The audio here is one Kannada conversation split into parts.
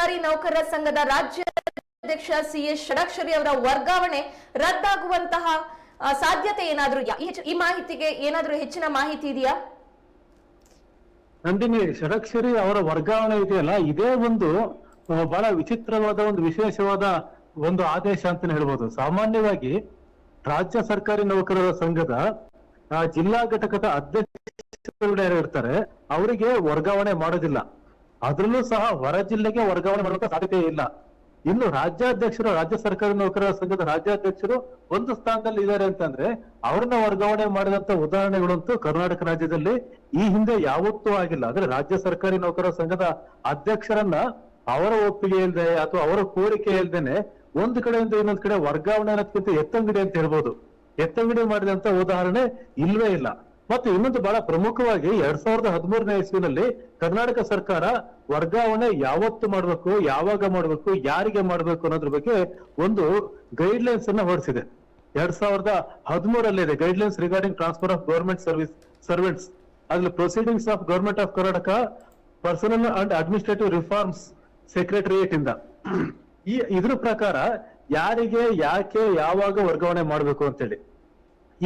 ಸರ್ಕಾರಿ ನೌಕರರ ಸಂಘದ ರಾಜ್ಯಾಧ್ಯಕ್ಷ ಸಿ ಎಸ್ ಷಡಾಕ್ಷರಿ ಅವರ ವರ್ಗಾವಣೆ ರದ್ದಾಗುವಂತಹ ಸಾಧ್ಯತೆ ಏನಾದ್ರೂ? ಈ- ಮಾಹಿತಿಗೆ ಏನಾದ್ರೂ ಹೆಚ್ಚಿನ ಮಾಹಿತಿ ಇದೆಯಾ? ನಂದಿನಿ, ಷಡಕ್ಷರಿ ಅವರ ವರ್ಗಾವಣೆ ಇದೆಯಲ್ಲ, ಇದೇ ಒಂದು ಬಹಳ ವಿಚಿತ್ರವಾದ ಒಂದು ವಿಶೇಷವಾದ ಒಂದು ಆದೇಶ ಅಂತಾನೆ ಹೇಳ್ಬೋದು. ಸಾಮಾನ್ಯವಾಗಿ ರಾಜ್ಯ ಸರ್ಕಾರಿ ನೌಕರರ ಸಂಘದ ಜಿಲ್ಲಾ ಘಟಕದ ಅಧ್ಯಕ್ಷರು ಇರ್ತಾರೆ, ಅವರಿಗೆ ವರ್ಗಾವಣೆ ಮಾಡೋದಿಲ್ಲ. ಅದ್ರಲ್ಲೂ ಸಹ ಹೊರ ಜಿಲ್ಲೆಗೆ ವರ್ಗಾವಣೆ ಮಾಡುವಂತ ಸಾಧ್ಯತೆ ಇಲ್ಲ. ಇನ್ನು ರಾಜ್ಯಾಧ್ಯಕ್ಷರು, ರಾಜ್ಯ ಸರ್ಕಾರಿ ನೌಕರರ ಸಂಘದ ರಾಜ್ಯಾಧ್ಯಕ್ಷರು ಒಂದು ಸ್ಥಾನದಲ್ಲಿ ಇದ್ದಾರೆ ಅಂತಂದ್ರೆ ಅವ್ರನ್ನ ವರ್ಗಾವಣೆ ಮಾಡಿದಂತ ಉದಾಹರಣೆಗಳಂತೂ ಕರ್ನಾಟಕ ರಾಜ್ಯದಲ್ಲಿ ಈ ಹಿಂದೆ ಯಾವತ್ತೂ ಆಗಿಲ್ಲ. ಅಂದ್ರೆ ರಾಜ್ಯ ಸರ್ಕಾರಿ ನೌಕರರ ಸಂಘದ ಅಧ್ಯಕ್ಷರನ್ನ ಅವರ ಒಪ್ಪಿಗೆ ಇಲ್ಲದೆ ಅಥವಾ ಅವರ ಕೋರಿಕೆ ಇಲ್ದೇನೆ ಒಂದು ಕಡೆಯಿಂದ ಇನ್ನೊಂದ್ ಕಡೆ ವರ್ಗಾವಣೆ ಅನ್ನೋದಕ್ಕಿಂತ ಎತ್ತಂಗಡಿ ಅಂತ ಹೇಳ್ಬೋದು. ಎತ್ತಂಗಡಿ ಮಾಡಿದಂತ ಉದಾಹರಣೆ ಇಲ್ವೇ ಇಲ್ಲ. ಮತ್ತು ಇನ್ನೊಂದು ಬಹಳ ಪ್ರಮುಖವಾಗಿ ಎರಡ್ ಸಾವಿರದ ಹದಿಮೂರನೇ ಇಸ್ವಿನಲ್ಲಿ ಕರ್ನಾಟಕ ಸರ್ಕಾರ ವರ್ಗಾವಣೆ ಯಾವತ್ತು ಮಾಡ್ಬೇಕು, ಯಾವಾಗ ಮಾಡ್ಬೇಕು, ಯಾರಿಗೆ ಮಾಡ್ಬೇಕು ಅನ್ನೋದ್ರ ಬಗ್ಗೆ ಒಂದು ಗೈಡ್ ಲೈನ್ಸ್ ಅನ್ನ ಹೊರಡಿಸಿದೆ ಎರಡ್ ಸಾವಿರದ ಹದಿಮೂರಲ್ಲಿದೆ guidelines regarding transfer of government service servants ಅದ್ರಲ್ಲಿ proceedings of government of Karnataka personnel and administrative reforms secretariat ಇಂದ. ಈ ಇದ್ರ ಪ್ರಕಾರ ಯಾರಿಗೆ, ಯಾಕೆ, ಯಾವಾಗ ವರ್ಗಾವಣೆ ಮಾಡಬೇಕು ಅಂತೇಳಿ.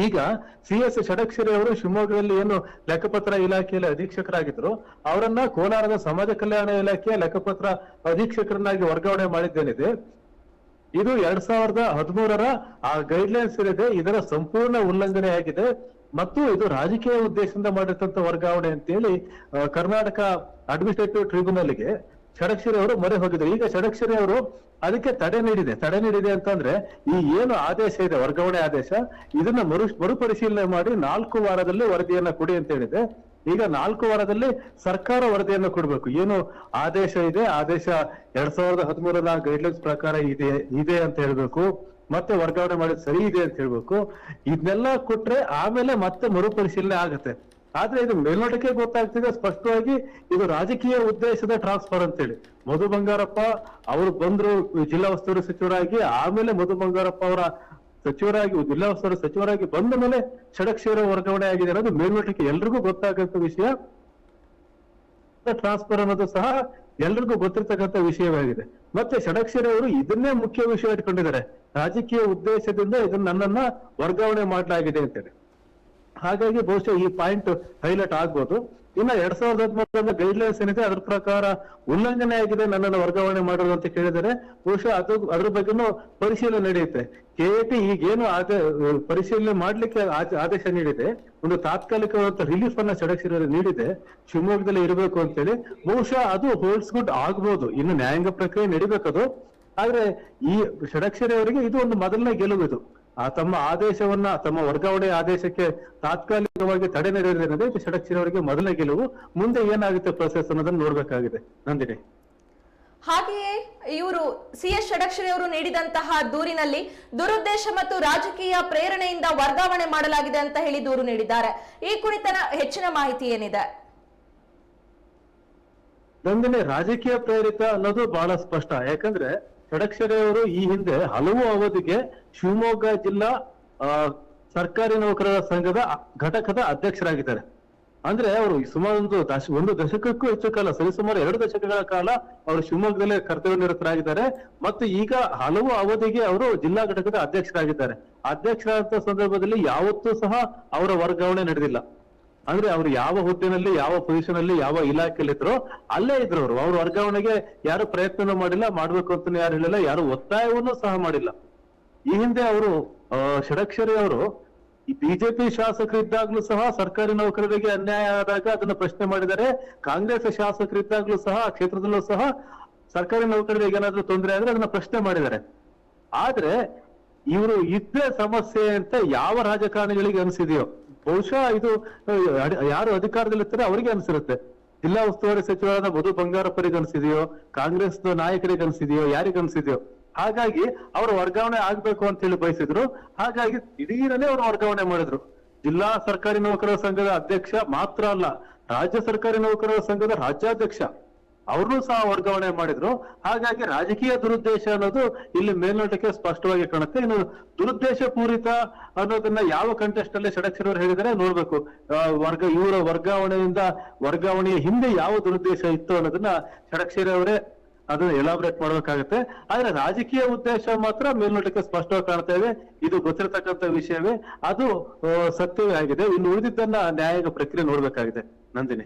ಈಗ ಸಿ ಎಸ್ ಷಡಕ್ಷರಿ ಅವರು ಶಿವಮೊಗ್ಗದಲ್ಲಿ ಏನು ಲೆಕ್ಕಪತ್ರ ಇಲಾಖೆಯಲ್ಲಿ ಅಧೀಕ್ಷಕರಾಗಿದ್ರು ಅವರನ್ನ ಕೋಲಾರದ ಸಮಾಜ ಕಲ್ಯಾಣ ಇಲಾಖೆಯ ಲೆಕ್ಕಪತ್ರ ಅಧೀಕ್ಷಕರನ್ನಾಗಿ ವರ್ಗಾವಣೆ ಮಾಡಿದ್ದೇನಿದೆ. ಇದು ಎರಡ್ ಸಾವಿರದ ಹದಿಮೂರರ ಆ ಗೈಡ್ ಲೈನ್ಸ್ ಏನಿದೆ ಇದರ ಸಂಪೂರ್ಣ ಉಲ್ಲಂಘನೆ ಆಗಿದೆ ಮತ್ತು ಇದು ರಾಜಕೀಯ ಉದ್ದೇಶದಿಂದ ಮಾಡಿರ್ತಂತ ವರ್ಗಾವಣೆ ಅಂತೇಳಿ ಕರ್ನಾಟಕ ಅಡ್ಮಿನಿಸ್ಟ್ರೇಟಿವ್ ಟ್ರಿಬ್ಯುನಲ್ಗೆ ಷಡಕ್ಷರಿ ಅವರು ಮೊರೆ ಹೋಗಿದ್ರು ಈಗ ಷಡಕ್ಷರಿ ಅವರು ಅದಕ್ಕೆ ತಡೆ ನೀಡಿದೆ. ತಡೆ ನೀಡಿದೆ ಅಂತಂದ್ರೆ ಈ ಏನು ಆದೇಶ ಇದೆ, ವರ್ಗಾವಣೆ ಆದೇಶ, ಇದನ್ನ ಮರು ಮರುಪರಿಶೀಲನೆ ಮಾಡಿ ನಾಲ್ಕು ವಾರದಲ್ಲಿ ವರದಿಯನ್ನ ಕೊಡಿ ಅಂತ ಹೇಳಿದೆ. ಈಗ ನಾಲ್ಕು ವಾರದಲ್ಲಿ ಸರ್ಕಾರ ವರದಿಯನ್ನು ಕೊಡಬೇಕು. ಏನು ಆದೇಶ ಇದೆ, ಆದೇಶ ಎರಡ್ ಸಾವಿರದ ಹದಿಮೂರರ ಗೈಡ್ಲೈನ್ಸ್ ಪ್ರಕಾರ ಇದೆ ಇದೆ ಅಂತ ಹೇಳ್ಬೇಕು. ಮತ್ತೆ ವರ್ಗಾವಣೆ ಮಾಡಿದ್ ಸರಿ ಇದೆ ಅಂತ ಹೇಳ್ಬೇಕು. ಇದನ್ನೆಲ್ಲ ಕೊಟ್ರೆ ಆಮೇಲೆ ಮತ್ತೆ ಮರುಪರಿಶೀಲನೆ ಆಗತ್ತೆ. ಆದ್ರೆ ಇದು ಮೇಲ್ನೋಟಕ್ಕೆ ಗೊತ್ತಾಗ್ತಿದೆ ಸ್ಪಷ್ಟವಾಗಿ ಇದು ರಾಜಕೀಯ ಉದ್ದೇಶದ ಟ್ರಾನ್ಸ್ಫರ್ ಅಂತೇಳಿ. ಮಧು ಬಂಗಾರಪ್ಪ ಅವರು ಬಂದ್ರು ಜಿಲ್ಲಾ ಉಸ್ತುವಾರಿ ಸಚಿವರಾಗಿ, ಆಮೇಲೆ ಮಧು ಬಂಗಾರಪ್ಪ ಅವರ ಸಚಿವರಾಗಿ, ಜಿಲ್ಲಾ ಉಸ್ತುವಾರಿ ಸಚಿವರಾಗಿ ಬಂದ ಮೇಲೆ ಷಡಕ್ಷೇರ ವರ್ಗಾವಣೆ ಆಗಿದೆ ಅನ್ನೋದು ಮೇಲ್ನೋಟಕ್ಕೆ ಎಲ್ರಿಗೂ ಗೊತ್ತಾಗಂತ ವಿಷಯ. ಟ್ರಾನ್ಸ್ಫರ್ ಅನ್ನೋದು ಸಹ ಎಲ್ರಿಗೂ ಗೊತ್ತಿರ್ತಕ್ಕಂಥ ವಿಷಯವಾಗಿದೆ. ಮತ್ತೆ ಷಡಕ್ಷರಿ ಅವರು ಇದನ್ನೇ ಮುಖ್ಯ ವಿಷಯ ಇಟ್ಕೊಂಡಿದ್ದಾರೆ. ರಾಜಕೀಯ ಉದ್ದೇಶದಿಂದ ಇದನ್ನ ನನ್ನನ್ನ ವರ್ಗಾವಣೆ ಮಾಡಲಾಗಿದೆ ಅಂತೇಳಿ. ಹಾಗಾಗಿ ಬಹುಶಃ ಈ ಪಾಯಿಂಟ್ ಹೈಲೈಟ್ ಆಗ್ಬೋದು. ಇನ್ನ ಎರಡ್ ಸಾವಿರದ ಹದಿಮೂರರ ಗೈಡ್ ಲೈನ್ಸ್ ಏನಿದೆ, ಅದ್ರ ಪ್ರಕಾರ ಉಲ್ಲಂಘನೆ ಆಗಿದೆ ನನ್ನನ್ನು ವರ್ಗಾವಣೆ ಮಾಡೋದು ಅಂತ ಕೇಳಿದರೆ, ಬಹುಶಃ ಅದು, ಅದ್ರ ಬಗ್ಗೆನೂ ಪರಿಶೀಲನೆ ನಡೆಯುತ್ತೆ. ಕೆಎಟಿ ಈಗೇನು ಆದ, ಪರಿಶೀಲನೆ ಮಾಡ್ಲಿಕ್ಕೆ ಆದೇಶ ನೀಡಿದೆ. ಒಂದು ತಾತ್ಕಾಲಿಕವಾದ ರಿಲೀಫ್ ಅನ್ನ ಸಡಕ್ಷರ ನೀಡಿದೆ. ಶಿವಮೊಗ್ಗದಲ್ಲಿ ಇರಬೇಕು ಅಂತೇಳಿ. ಬಹುಶಃ ಅದು ಹೋಲ್ಡ್ಸ್ ಗುಡ್ ಆಗ್ಬೋದು. ಇನ್ನು ನ್ಯಾಯಾಂಗ ಪ್ರಕ್ರಿಯೆ ನಡಿಬೇಕದು. ಆದ್ರೆ ಈ ಷಡಕ್ಷರಿ ಅವರಿಗೆ ಇದು ಒಂದು ಮೊದಲನೇ ಗೆಲುವು ಇದು ತಮ್ಮ ಆದೇಶವನ್ನ ತಮ್ಮ ವರ್ಗಾವಣೆ ಆದೇಶಕ್ಕೆ ತಾತ್ಕಾಲಿಕವಾಗಿ ತಡೆ ನೀಡಿದ್ರೆ ಇದು ಷಡಕ್ಷರಿ ಅವರಿಗೆ ಮೊದಲ ಗೆಲುವು. ಮುಂದೆ ಏನಾಗುತ್ತೆ ಪ್ರೊಸೆಸ್ ಅನ್ನೋದನ್ನ ನೋಡ್ಬೇಕಾಗಿದೆ. ನಂದಿನಿ. ಹಾಗೆಯೇ ಇವರು ಸಿ ಎಸ್ ಷಡಕ್ಷರಿ ಅವರು ನೀಡಿದಂತಹ ದೂರಿನಲ್ಲಿ ದುರುದ್ದೇಶ ಮತ್ತು ರಾಜಕೀಯ ಪ್ರೇರಣೆಯಿಂದ ವರ್ಗಾವಣೆ ಮಾಡಲಾಗಿದೆ ಅಂತ ಹೇಳಿ ದೂರು ನೀಡಿದ್ದಾರೆ. ಈ ಕುರಿತನ ಹೆಚ್ಚಿನ ಮಾಹಿತಿ ಏನಿದೆ? ನಂದಿನಿ ರಾಜಕೀಯ ಪ್ರೇರಿತ ಅನ್ನೋದು ಬಹಳ ಸ್ಪಷ್ಟ. ಯಾಕಂದ್ರೆ ಅವರು ಈ ಹಿಂದೆ ಹಲವು ಅವಧಿಗೆ ಶಿವಮೊಗ್ಗ ಜಿಲ್ಲಾ ಸರ್ಕಾರಿ ನೌಕರರ ಸಂಘದ ಘಟಕದ ಅಧ್ಯಕ್ಷರಾಗಿದ್ದಾರೆ. ಅಂದ್ರೆ ಅವರು ಸುಮಾರು ಒಂದು ದಶ, ಒಂದು ದಶಕಕ್ಕೂ ಹೆಚ್ಚು ಕಾಲ, ಸರಿಸುಮಾರು ಎರಡು ದಶಕಗಳ ಕಾಲ ಅವರು ಶಿವಮೊಗ್ಗದಲ್ಲೇ ಕರ್ತವ್ಯ ನಿರತರಾಗಿದ್ದಾರೆ. ಮತ್ತು ಈಗ ಹಲವು ಅವಧಿಗೆ ಅವರು ಜಿಲ್ಲಾ ಘಟಕದ ಅಧ್ಯಕ್ಷರಾಗಿದ್ದಾರೆ. ಅಧ್ಯಕ್ಷರಾದಂತ ಸಂದರ್ಭದಲ್ಲಿ ಯಾವತ್ತೂ ಸಹ ಅವರ ವರ್ಗಾವಣೆ ನಡೆದಿಲ್ಲ. ಅಂದ್ರೆ ಅವ್ರು ಯಾವ ಹುದ್ದೆನಲ್ಲಿ ಯಾವ ಪೊಸಿಷನ್ ಅಲ್ಲಿ, ಯಾವ ಇಲಾಖೆಯಲ್ಲಿ ಇದ್ರು ಅಲ್ಲೇ ಇದ್ರು ಅವರು. ಅವ್ರ ವರ್ಗಾವಣೆಗೆ ಯಾರು ಪ್ರಯತ್ನ ಮಾಡಿಲ್ಲ, ಮಾಡ್ಬೇಕು ಅಂತ ಯಾರು ಹೇಳಿಲ್ಲ, ಯಾರು ಒತ್ತಾಯವನ್ನು ಸಹ ಮಾಡಿಲ್ಲ. ಈ ಹಿಂದೆ ಅವರು ಷಡಕ್ಷರಿ ಅವರು ಬಿಜೆಪಿ ಶಾಸಕರಿದ್ದಾಗ್ಲೂ ಸಹ ಸರ್ಕಾರಿ ನೌಕರರಿಗೆ ಅನ್ಯಾಯ ಆದಾಗ ಅದನ್ನ ಪ್ರಶ್ನೆ ಮಾಡಿದ್ದಾರೆ ಕಾಂಗ್ರೆಸ್ ಶಾಸಕರಿದ್ದಾಗ್ಲೂ ಸಹ, ಆ ಕ್ಷೇತ್ರದಲ್ಲೂ ಸಹ ಸರ್ಕಾರಿ ನೌಕರರಿಗೆ ಏನಾದ್ರೂ ತೊಂದರೆ ಆದ್ರೆ ಅದನ್ನ ಪ್ರಶ್ನೆ ಮಾಡಿದ್ದಾರೆ. ಆದ್ರೆ ಇವರು ಇದ್ದೇ ಸಮಸ್ಯೆ ಅಂತ ಯಾವ ರಾಜಕಾರಣಿಗಳಿಗೆ ಅನ್ಸಿದೆಯೋ? ಬಹುಶಃ ಇದು ಯಾರು ಅಧಿಕಾರದಲ್ಲಿರ್ತಾರೆ ಅವರಿಗೆ ಅನ್ಸಿರುತ್ತೆ. ಜಿಲ್ಲಾ ಉಸ್ತುವಾರಿ ಸಚಿವರಾದ ಮಧು ಬಂಗಾರಪ್ಪರಿಗೆ ಅನ್ಸಿದೆಯೋ ಕಾಂಗ್ರೆಸ್ ನಾಯಕರಿಗೆ ಅನ್ಸಿದೆಯೋ, ಯಾರಿಗೆ ಹಾಗಾಗಿ ಅವರು ವರ್ಗಾವಣೆ ಆಗ್ಬೇಕು ಅಂತ ಹೇಳಿ ಬಯಸಿದ್ರು. ಹಾಗಾಗಿ ದಿಢೀರನೆ ಅವರು ವರ್ಗಾವಣೆ ಮಾಡಿದ್ರು. ಜಿಲ್ಲಾ ಸರ್ಕಾರಿ ನೌಕರರ ಸಂಘದ ಅಧ್ಯಕ್ಷ ಮಾತ್ರ ಅಲ್ಲ, ರಾಜ್ಯ ಸರ್ಕಾರಿ ನೌಕರರ ಸಂಘದ ರಾಜ್ಯಾಧ್ಯಕ್ಷ. ಅವ್ರನ್ನೂ ಸಹ ವರ್ಗಾವಣೆ ಮಾಡಿದ್ರು. ಹಾಗಾಗಿ ರಾಜಕೀಯ ದುರುದ್ದೇಶ ಅನ್ನೋದು ಇಲ್ಲಿ ಮೇಲ್ನೋಟಕ್ಕೆ ಸ್ಪಷ್ಟವಾಗಿ ಕಾಣುತ್ತೆ. ಇನ್ನು ದುರುದ್ದೇಶ ಪೂರಿತ ಅನ್ನೋದನ್ನ ಯಾವ ಕಂಟೆಸ್ಟ್ ಅಲ್ಲಿ ಷಡಕ್ಷರಿ ಅವರು ಹೇಳಿದರೆ ನೋಡ್ಬೇಕು ವರ್ಗ, ಇವರ ವರ್ಗಾವಣೆಯಿಂದ ವರ್ಗಾವಣೆಯ ಹಿಂದೆ ಯಾವ ದುರುದ್ದೇಶ ಇತ್ತು ಅನ್ನೋದನ್ನ ಷಡಕ್ಷರ ಅವರೇ ಅದನ್ನ ಎಲಾಬ್ರೇಟ್ ಮಾಡ್ಬೇಕಾಗತ್ತೆ. ಆದ್ರೆ ರಾಜಕೀಯ ಉದ್ದೇಶ ಮಾತ್ರ ಮೇಲ್ನೋಟಕ್ಕೆ ಸ್ಪಷ್ಟವಾಗಿ ಕಾಣ್ತಾ ಇದೆ ಗೊತ್ತಿರತಕ್ಕಂತ ವಿಷಯವೇ. ಅದು ಸತ್ಯವೇ ಆಗಿದೆ. ಇನ್ನು ಉಳಿದಿದ್ದನ್ನ ನ್ಯಾಯಾಂಗ ಪ್ರಕ್ರಿಯೆ ನೋಡ್ಬೇಕಾಗಿದೆ. ನಂದಿನಿ.